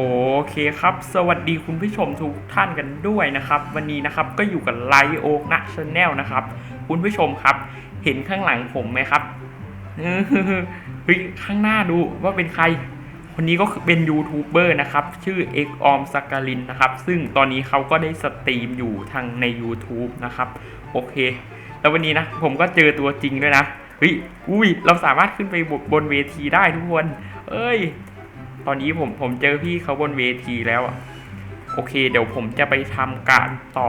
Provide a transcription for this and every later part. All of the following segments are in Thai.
โอเคครับ สวัสดีคุณผู้ชมทุกท่านกันด้วยนะครับ วันนี้นะครับก็อยู่กับไลโอกนะชาแนลนะครับ คุณผู้ชมครับ เห็นข้างหลังผมไหมครับเฮ้ยข้างหน้าดูว่าเป็นใคร คนนี้ก็คือเป็นยูทูบเบอร์นะครับ ชื่อเอกออมสักการินนะครับ ซึ่งตอนนี้เขาก็ได้สตรีมอยู่ทางใน YouTube นะครับ โอเค แล้ววันนี้นะ ผมก็เจอตัวจริงด้วยนะเฮ้ยอุ้ยเราสามารถขึ้นไปบนเวทีได้ทุกคน เอ้ย ตอนนี้ผมผมเจอพี่เขาบนเวทีแล้วอะโอเค เดี๋ยวผมจะไปทำการต่อ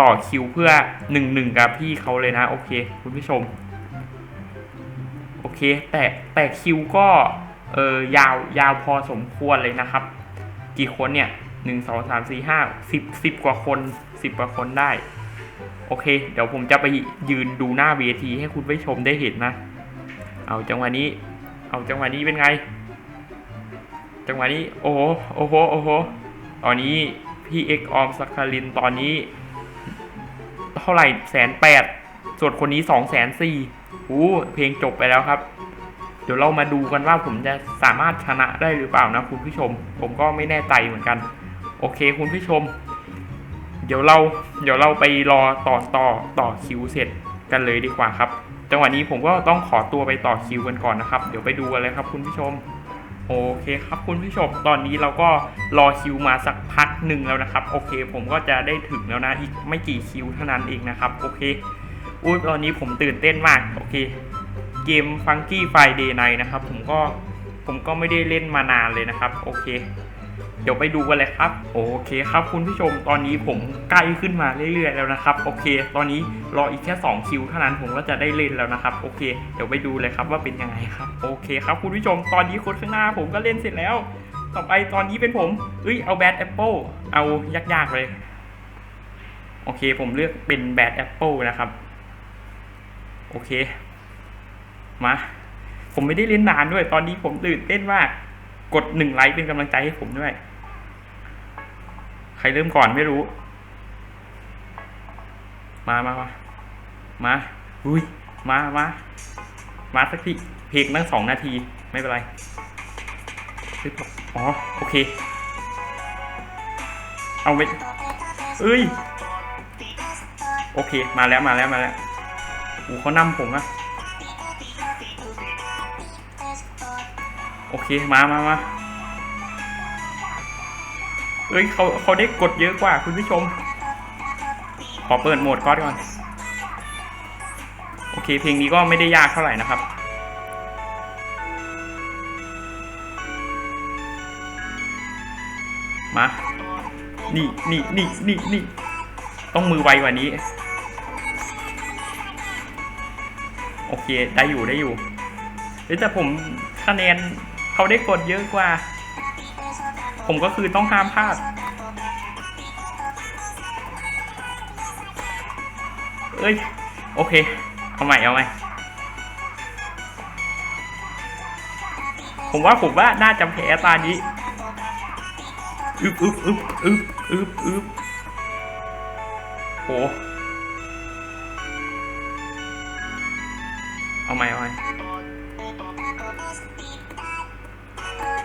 ต่อคิวเพื่อหนึ่งหนึ่งกับพี่เขาเลยนะ โอเค คุณผู้ชม โอเค แต่แต่คิวก็เออยาวยาวพอสมควรเลยนะครับ กี่คนเนี่ยหนึ่งสองสามสี่ห้าสิบสิบกว่าคนสิบกว่าคนได้ โอเค เดี๋ยวผมจะไปยืนดูหน้าเวทีให้คุณผู้ชมได้เห็นนะ เอาจังหวะนี้ เอาจังหวะนี้เป็นไง จังหวะนี้โอ้โหโอ้โหโอ้โหตอนนี้พี่เอกออมสักคารินตอนนี้ เท่าไหร่แสนแปดส่วนคนนี้สองแสนสี่อู้เพลงจบไปแล้วครับ เดี๋ยวเรามาดูกันว่าผมจะสามารถชนะได้หรือเปล่านะคุณผู้ชม ผมก็ไม่แน่ใจเหมือนกัน โอเคคุณผู้ชม เดี๋ยวเราเดี๋ยวเราไปรอต่อต่อต่อคิวเสร็จกันเลยดีกว่าครับ จังหวะนี้ผมก็ต้องขอตัวไปต่อคิวกันก่อนนะครับ เดี๋ยวไปดูกันเลยครับคุณผู้ชม โอเคครับคุณผู้ชมตอนนี้เราก็รอคิวมาสักพักหนึ่งแล้วนะครับ โอเค ผมก็จะได้ถึงแล้วนะอีกไม่กี่คิวเท่านั้นเองนะครับ โอเคอุ้ยตอนนี้ผมตื่นเต้นมาก โอเค เกม Funky Friday Night นะครับ ผมก็ผมก็ไม่ได้เล่นมานานเลยนะครับ โอเค เดี๋ยวไปดูกันเลยครับ โอเคครับคุณผู้ชมตอนนี้ผมใกล้ขึ้นมาเรื่อยๆแล้วนะครับ โอเค ตอนนี้รออีกแค่ 2 คิวเท่านั้นผมก็จะได้เล่นแล้วนะครับ โอเค เดี๋ยวไปดูเลยครับว่าเป็นยังไงครับ โอเคครับคุณผู้ชมตอนนี้คนข้างหน้าผมก็เล่นเสร็จแล้ว ต่อไปตอนนี้เป็นผมเอ้ยเอาแบดแอปเปิลเอายากๆเลย โอเค ผมเลือกเป็นแบดแอปเปิลนะครับ โอเค มา ผมไม่ได้เล่นนานด้วย ตอนนี้ผมตื่นเต้นมากกดหนึ่งไลค์เป็นกำลังใจให้ผมด้วย รเริ่มก่อนไม่รู้ มามามามาอุ้ยมามามาสักทีเพลงตั้งสองนาทีไม่เป็นไรอ๋อโอเค เอาไปเอ้ย โอเค มาแล้วมาแล้วมาแล้วอ้เขานำผมอะโอเค มามามา เอ้ยเขาเขาได้กดเยอะกว่าคุณผู้ชม ขอเปิดโหมดก๊อตก่อน โอเค เพลงนี้ก็ไม่ได้ยากเท่าไหร่นะครับ มา นี่นี่นี่นี่นี่ต้องมือไวกว่านี้ โอเค ได้อยู่ได้อยู่เฮ้ยแต่ผมคะแนนเขาได้กดเยอะกว่า ผมก็คือต้องห้ามพลาด เอ้ย โอเค เอาใหม่เอาใหม่ ผมว่าผมว่าน่าจะแพ้ตานี้อึบอึบอึบอึบอึบอึบโหเอาใหม่เอาใหม่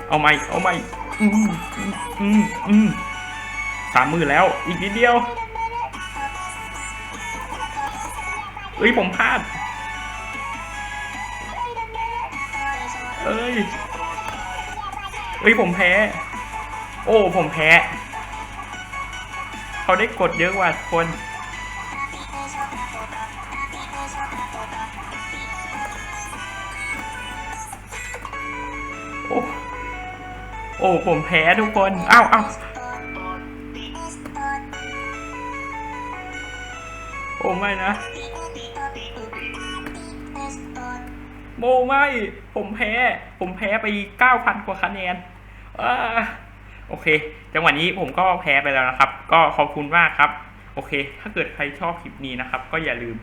เอาใหม่เอาใหม่ อืมอืมอืมสามมือแล้ว อีกนิดเดียวเอ้ยผมพลาด เอ้ย เอ้ยผมแพ้ โอ้ผมแพ้ เขาได้กดเยอะกว่าคน โอ้ผมแพ้ทุกคนอ้าวอ้าวโอ้ไม่นะโมไม่ ผมแพ้ ผมแพ้ไป 9,000 กว่าคะแนนอาโอเค จังหวะนี้ผมก็แพ้ไปแล้วนะครับ ก็ขอบคุณมากครับ โอเค ถ้าเกิดใครชอบคลิปนี้นะครับ ก็อย่าลืม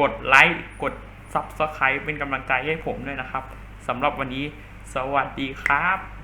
กดไลค์ กด Subscribe เป็นกำลังใจให้ผมด้วยนะครับสำหรับวันนี้ สวัสดีครับ